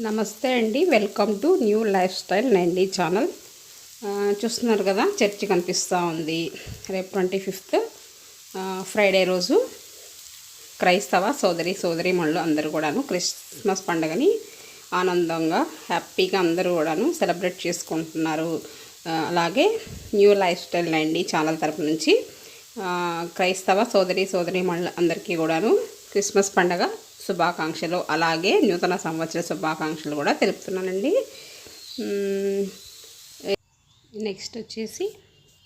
నమస్తే అండి. Welcome to new life style ninety channel. చూస్తున్నారు కదా చర్చి కనిపిస్తూ ఉంది. రేపు ట్వంటీ ఫిఫ్త్ ఫ్రైడే రోజు క్రైస్తవ సోదరి సోదరి మళ్ళు అందరూ కూడాను క్రిస్మస్ పండుగని ఆనందంగా హ్యాపీగా అందరూ కూడాను సెలబ్రేట్ చేసుకుంటున్నారు. అలాగే new life style ninety channel తరపు నుంచి క్రైస్తవ సోదరి సోదరి మళ్ళీ అందరికీ కూడాను క్రిస్మస్ పండగ శుభాకాంక్షలు. అలాగే నూతన సంవత్సర శుభాకాంక్షలు కూడా తెలుపుతున్నానండి. నెక్స్ట్ వచ్చేసి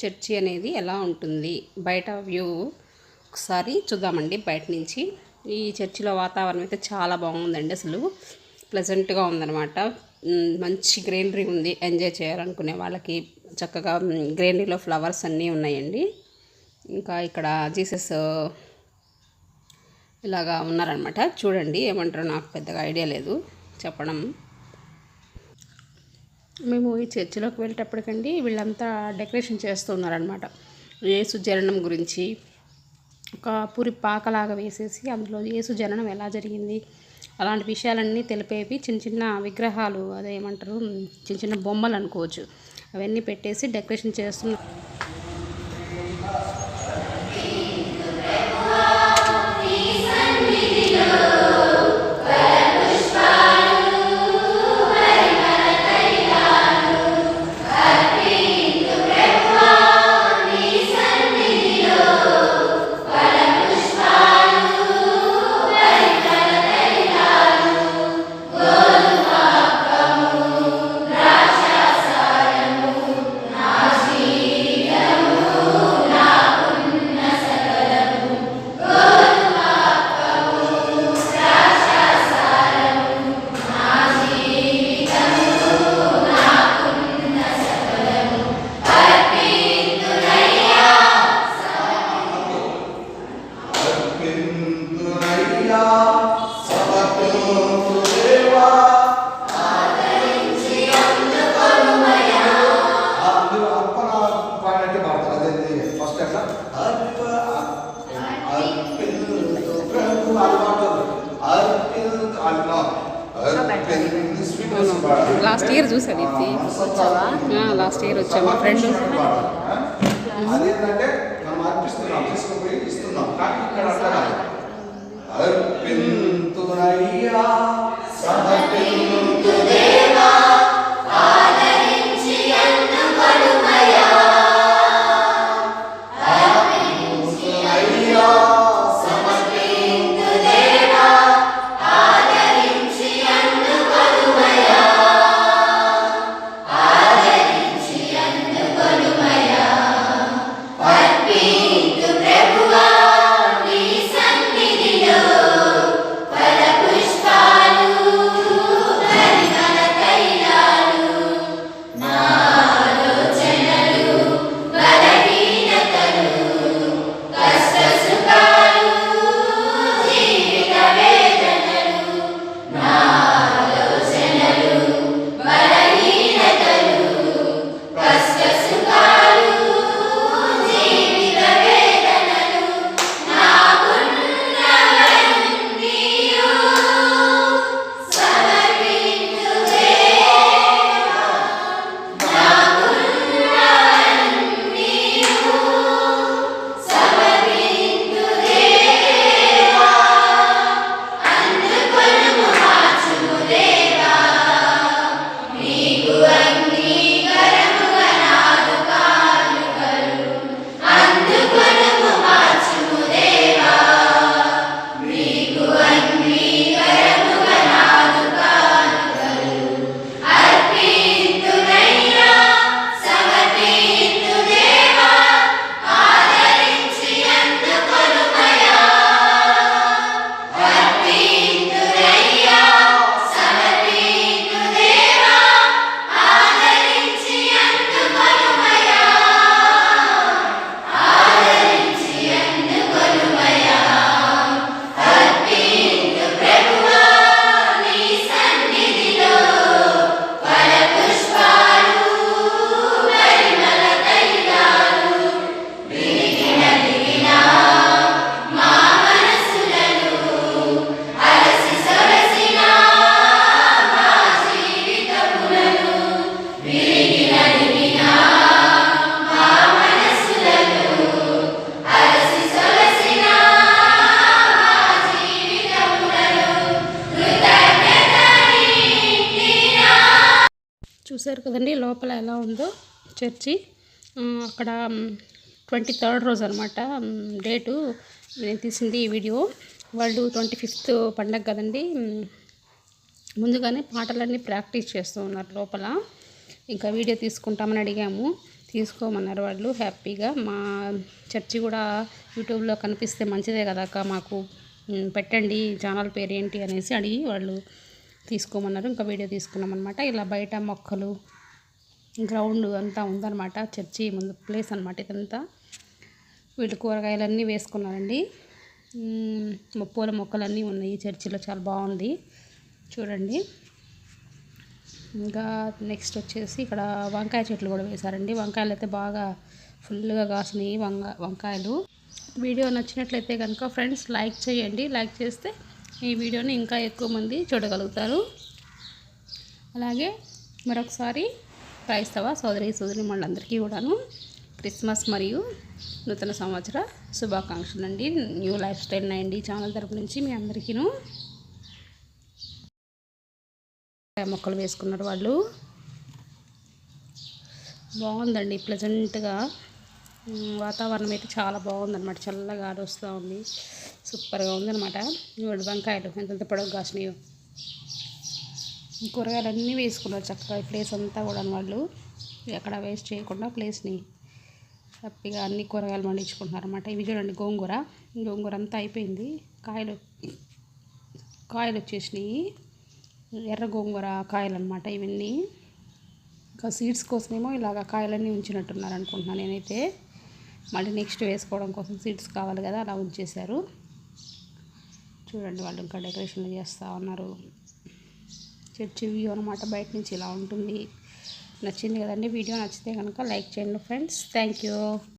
చర్చి అనేది ఎలా ఉంటుంది? బయట వ్యూ ఒకసారి చూద్దామండి బయట నుంచి. ఈ చర్చిలో వాతావరణం అయితే చాలా బాగుందండి అసలు. ప్లెజెంట్గా ఉందన్నమాట. మంచి గ్రీనరీ ఉంది. ఎంజాయ్ చేయాలనుకునే వాళ్ళకి చక్కగా గ్రీనరీలో ఫ్లవర్స్ అన్నీ ఉన్నాయండి. ఇంకా ఇక్కడ జీసస్ ఇలాగా ఉన్నారనమాట చూడండి ఏమంటారో నాకు పెద్దగా ఐడియా లేదు. చెప్పడం. మేము ఈ చర్చిలోకి వెళ్ళేటప్పటికండి వీళ్ళంతా డెకరేషన్ చేస్తున్నారనమాట యేసు జననం గురించి. ఒక పూరి పాకలాగా వేసేసి అందులో యేసు జననం ఎలా జరిగింది అలాంటి విషయాలన్నీ తెలిపేవి చిన్న చిన్న విగ్రహాలు అదేమంటారు చిన్న చిన్న బొమ్మలు అనుకోవచ్చు. అవన్నీ పెట్టేసి డెకరేషన్ చేస్తున్నారు. లాస్ట్ ఇయర్ చూసాను ఇది. లాస్ట్ ఇయర్ వచ్చా మా ఫ్రెండ్. అదేంటంటే చూసారు కదండి లోపల ఎలా ఉందో చర్చి. అక్కడ ట్వంటీ థర్డ్ రోజు అనమాట డేటు నేను తీసింది ఈ వీడియో. వాళ్ళు ట్వంటీ ఫిఫ్త్ పండగ కదండి. ముందుగానే పాటలన్నీ ప్రాక్టీస్ చేస్తూ ఉన్నారు లోపల. ఇంకా వీడియో తీసుకుంటామని అడిగాము. తీసుకోమన్నారు వాళ్ళు హ్యాపీగా. మా చర్చి కూడా యూట్యూబ్లో కనిపిస్తే మంచిదే కదా అక్క మాకు పెట్టండి ఛానల్ పేరు ఏంటి అనేసి అడిగి వాళ్ళు తీసుకోమన్నారు. ఇంకా వీడియో తీసుకున్నాం అనమాట ఇలా బయట మొక్కలు గ్రౌండ్ అంతా ఉందన్నమాట. చర్చి ముందు ప్లేస్ అనమాట ఇదంతా. వీళ్ళు కూరగాయలన్నీ వేసుకున్నారండి. పూల మొక్కలన్నీ ఉన్నాయి. చర్చిలో చాలా బాగుంది. చూడండి. ఇంకా నెక్స్ట్ వచ్చేసి ఇక్కడ వంకాయ చెట్లు కూడా వేశారండి. వంకాయలు అయితే బాగా ఫుల్గా కాసినాయి. వంకాయలు. వీడియో నచ్చినట్లయితే కనుక ఫ్రెండ్స్ లైక్ చేయండి. లైక్ చేస్తే ఈ వీడియోని ఇంకా ఎక్కువ మంది చూడగలుగుతారు. అలాగే మరొకసారి క్రైస్తవ సోదరి సోదరి మళ్ళందరికీ కూడాను క్రిస్మస్ మరియు నూతన సంవత్సర శుభాకాంక్షలు అండి new life style ninety channel తరపు నుంచి మీ అందరికీను మొక్కలు వేసుకున్నారు వాళ్ళు. బాగుందండి ప్లెజెంట్గా వాతావరణం అయితే చాలా బాగుందన్నమాట. చల్లగా గాలి వస్తూ ఉంది. సూపర్గా ఉందన్నమాట. ఇవి వంకాయలు. ఎంతెంత పొడవు కాసినాయో. కూరగాయలు అన్నీ వేసుకున్నారు చక్కగా. ప్లేస్ అంతా కూడా వాళ్ళు. ఎక్కడ వేస్ట్ చేయకుండా ప్లేస్ని హ్యాపీగా అన్ని కూరగాయలు పండించుకుంటున్నారు అనమాట ఇవి చూడండి గోంగూర. గోంగూర అంతా అయిపోయింది. కాయలు కాయలు వచ్చేసినాయి. ఎర్ర గోంగూర కాయలు అనమాట ఇవన్నీ. ఇంకా సీడ్స్ కోసమేమో ఇలాగ కాయలన్నీ ఉంచినట్టున్నారు అనుకుంటున్నాను నేనైతే. మళ్ళీ నెక్స్ట్ వేసుకోవడం కోసం సీడ్స్ కావాలి కదా అలా ఉంచేశారు. చూడండి వాళ్ళు ఇంకా డెకరేషన్లు చేస్తూ ఉన్నారు. చర్చి వ్యూ అనమాట బయట నుంచి ఇలా ఉంటుంది. నచ్చింది కదండి వీడియో నచ్చితే కనుక లైక్ చేయండి ఫ్రెండ్స్. Thank you.